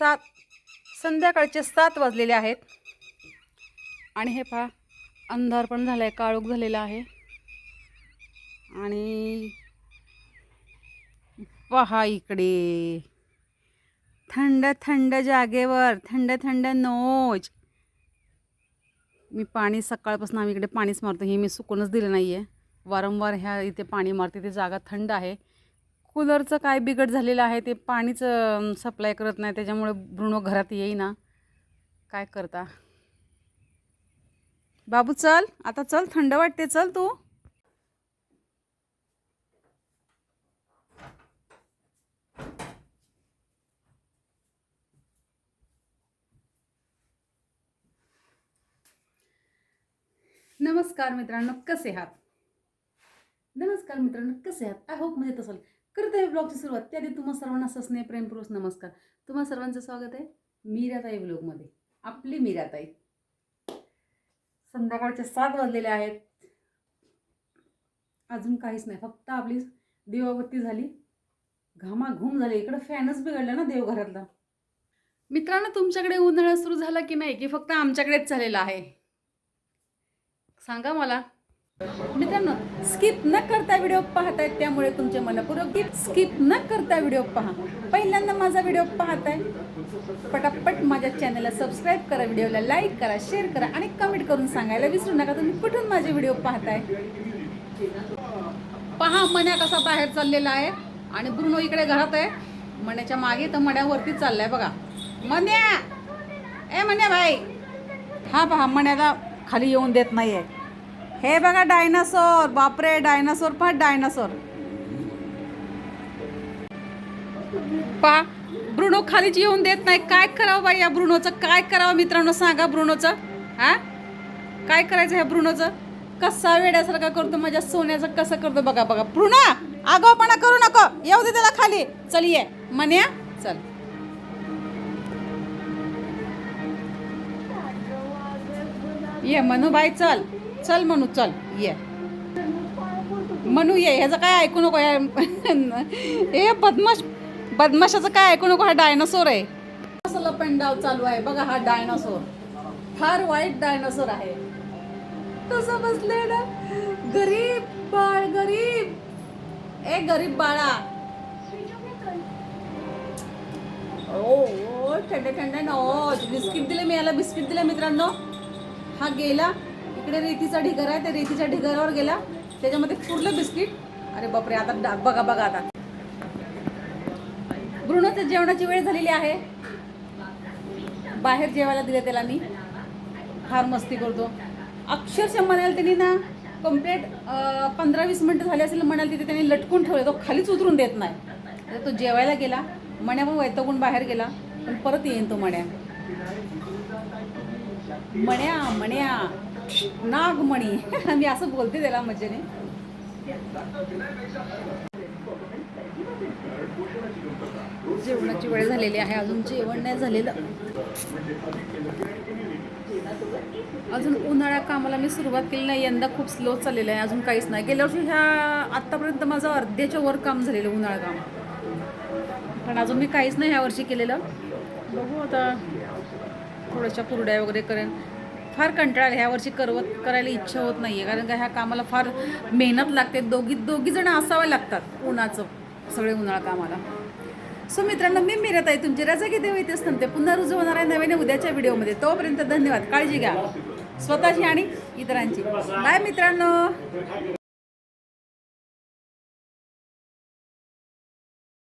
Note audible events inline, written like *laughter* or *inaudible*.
सात संध्याकाळचे सात वाजलेले आहेत. आणि हे पहा अंधार पण झाला आहे काळोख झालेला आहे. आणि पहा इकडे. थंड थंड जागेवर थंड थंड नोच. मी पाणी सकाळपासून आम्ही इकडे पाणीच मारतो हे मी सुकूनच दिलं नाही आहे वारंवार ह्या इथे पाणी मारते ते जागा थंड आहे. कूलरचं काय बिघड झालेलं आहे ते पाणीच सप्लाय करत नाही त्याच्यामुळे ब्रुणो घरात येईना. काय करता? बाबू चल. आता चल थंड वाटते. चल तू. नमस्कार मित्रांनो कसे आहात? नमस्कार मित्रांनो कसे आहात? आय होप मजेत असाल. करत आहे ब्लॉगची सुरुवात. त्याआधी तुम्हा सर्वांना ससने प्रेमपुरुष नमस्कार. तुम्हा सर्वांचं स्वागत आहे मीराताई ब्लॉगमध्ये. आपली मीराताई. संध्याकाळचे सात वाजलेले आहेत. अजून काहीच नाही. फक्त आपली दिवाबत्ती झाली. घामाघूम झाली. इकडं फॅनच बिघडला ना देवघरातला. मित्रांनो तुमच्याकडे उन्हाळा सुरू झाला की नाही की फक्त आमच्याकडेच झालेला आहे? सांगा मला. मित्रांनो स्किप न करता व्हिडिओ पाहतायत त्यामुळे तुमचे मनपूर्वक स्किप न करता व्हिडिओ पहा. पहिल्यांदा माझा व्हिडिओ पाहताय पटापट माझ्या चॅनलला सबस्क्राईब करा व्हिडिओला लाईक करा शेअर करा आणि कमेंट करून सांगायला विसरू नका. तुम्ही कुठून माझे व्हिडिओ पाहताय? पहा मण्या कसा बाहेर चाललेला आहे आणि ब्रुनो इकडे घरात आहे. मण्याच्या मागे तर मण्यावरती चाललाय बघा. मण्या! ए मण्या भाई! हा पहा मण्याला खाली येऊन देत नाहीये. हे बघा डायनासोर बापरे डायनासोर पहा डायनासोर. पहा ब्रुनो खालीच येऊन देत नाही. काय करावं बाई या ब्रुनोचं? काय करावं मित्रांनो? सांगा ब्रुनोचं. हा? काय करायचं ह्या ब्रुनोचं? कसा वेड्यासारखा करतो माझ्या सोन्याचं कसं करतो? बघा बघा. ब्रुना आगावपणा करू नको. येऊ दे त्याला खाली. चल ये. मन्या चल. ये मनूबाई चल. चल म्हणू चल ये. म्हणू ये ह्याचं काय ऐकू नको या. हे बदमाश बदमाशाचं काय ऐकू नको हा डायनासोर आहे. असं लपंडाव चालू आहे बघा हा डायनासोर. फार वाईट डायनासोर आहे. तसं बसले ना गरीब बाळ गरीब. ए गरीब बाळा. ओ ओ थंड थंड बिस्किट दिले मी याला बिस्किट दिले मित्रांनो. हा गेला. इकडे रेतीचा ढिगार आहे त्या रेतीच्या ढिगारावर गेला. त्याच्यामध्ये पुरलं बिस्किट. अरे बापरे आता बघा बघा आता. ब्रुनोच्या जेवणाची वेळ झालेली आहे. बाहेर जेवायला दिले त्याला मी. फार मस्ती करतो. अक्षरशः म्हणाल त्यांनी ना कंप्लीट पंधरा वीस मिनटं झाली असेल म्हणाल तिथे त्यांनी लटकून ठेवले तो खालीच उतरून देत नाही. तो जेवायला गेला. मण्या पण वैतगून बाहेर गेला. पण परत येईन तो मण्या. मण्या मण्या. नागमणी. *laughs* मी असं बोलते त्याला मजेने. जेवणाची वेळ झालेली आहे. अजून जेवण नाही झालेलं. अजून उन्हाळ्या कामाला मी सुरुवात केली नाही. यंदा खूप स्लो चाललेलं आहे. अजून काहीच नाही. गेल्या वर्षी ह्या आत्तापर्यंत माझं अर्ध्याच्या वर काम झालेलं उन्हाळा काम पण अजून मी काहीच नाही ह्या वर्षी केलेलं. बघू आता. थोड्याशा कुरड्या वगैरे करेन. फार कंटाळा ह्या वर्षी करवत करायला इच्छा होत नाही आहे कारण का ह्या कामाला फार मेहनत लागते. दोघी दोघी जण असावे लागतात. उन्हाचं. सगळे उन्हाळा कामाला. सो मित्रांनो मी मिरत आहे तुमची रजा घेते होईत असताना ते पुन्हा रुजू होणार आहे नवीन उद्याच्या व्हिडिओमध्ये. तोपर्यंत धन्यवाद. काळजी घ्या. स्वतःची आणि इतरांची. बाय मित्रांनो.